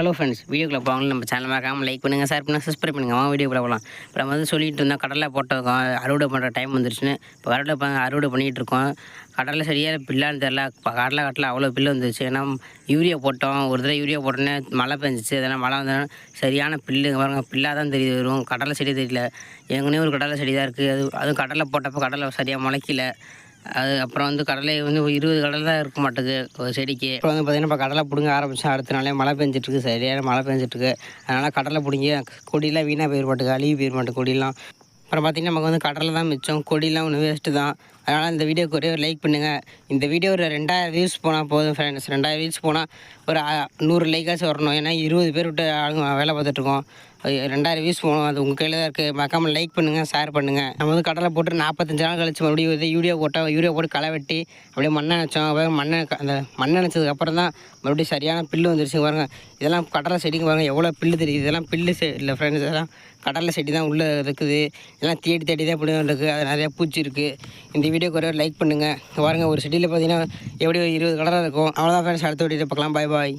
Hello friends வீடியோக்குள்ள போவாங்க நம்ம சேனல் மறக்காமல் லைக் பண்ணுங்கள் ஷேர் பண்ணுங்கள் சப்ஸ்கிரைப் பண்ணுங்கள் வாங்க வீடியோக்குள்ள போகலாம் இப்போ நம்ம வந்து சொல்லிட்டு இருந்தோம் கடலை போட்டிருக்கோம் அறுவடை பண்ணுற டைம் வந்துருச்சுன்னு. இப்போ கடலை அறுவடை பண்ணிகிட்டு இருக்கோம். கடலை சரியாக பில்லான்னு தெரில இப்போ கடலை காட்டில் அவ்வளோ பில்லு வந்துருச்சு. ஏன்னா யூரியா போட்டோம். ஒரு தடவை யூரியா போட்டோன்னே மழை பெஞ்சிச்சு. அதெல்லாம் மழை வந்தோடனே சரியான பில்லு. பாருங்க பில்லாக தான் தெரியுது வரும் கடலை செடி தெரியல. எங்கனே ஒரு கடலை செடி தான் இருக்குது அது அதுவும் கடலை போட்டப்போ கடலை சரியாக முளைக்கல. அது அப்புறம் வந்து கடலை வந்து ஒரு இருபது கடலை தான் இருக்க மாட்டுக்கு ஒரு செடிக்கு. அப்புறம் வந்து பார்த்தீங்கன்னா இப்போ கடலை பிடுங்க ஆரம்பித்தோம் அடுத்த நாளே மழை பெஞ்சிட்ருக்கு சரியான மழை பெஞ்சிட்ருக்கு. அதனால் கடலை பிடுங்கி கொடியெலாம் வீணாக போயிட மாட்டேங்க அழுகி போயிட மாட்டேங்குது கொடியெலாம் அப்புறம் பார்த்திங்கன்னா நமக்கு வந்து கடலை தான் மிச்சம் கொடியெலாம் ஒன்று வேஸ்ட்டு தான். அதனால் இந்த வீடியோக்கு ஒரே ஒரு லைக் பண்ணுங்கள் இந்த வீடியோ ஒரு ரெண்டாயிரம் வியூஸ் போனால் போதும் ஃப்ரெண்ட்ஸ் ரெண்டாயிரம் வியூஸ் போனால் ஒரு நூறு லைக்காச்சும் வரணும். ஏன்னா இருபது பேர் விட்டு ஆளுங்க வேலை பார்த்துட்ருக்கோம் ரெண்டாயிரம் வியூஸ் போகணும். அது உங்கள் கையில் தான் இருக்குது மறக்காமல் லைக் பண்ணுங்கள் ஷேர் பண்ணுங்கள் நம்ம வந்து கடலை போட்டு நாற்பத்தஞ்சு நாள் கழிச்சு மறுபடியும் இது யூரியா போட்டோம் யூரியா போட்டு களை வெட்டி அப்படியே மண்ணை நினச்சோம் அப்புறம் மண்ணை அந்த மண்ணை நினச்சதுக்கப்புறம் தான் மறுபடியும் சரியான பில்லு வந்துருச்சு. பாருங்க இதெல்லாம் கடலை செடிக்கு பாருங்கள் எவ்வளோ பில்லு தெரியுது. இதெல்லாம் பில்லு செ இல்லை ஃப்ரெண்ட்ஸ் இதெல்லாம் கடலை செடி தான் உள்ளே இருக்குது. இதெல்லாம் தேடி தேடி தான் இப்படி இருக்குது அது நிறையா பூச்சி இருக்குது இந்த வீடியோக்கு ஒரே லைக் பண்ணுங்கள் பாருங்கள் ஒரு செடியில் பார்த்தீங்கன்னா எப்படி இருபது கடலை இருக்கும். அவ்வளோதான் ஃப்ரெண்ட்ஸ் அடுத்த வீடியோ பார்க்கலாம். பாய் பாய்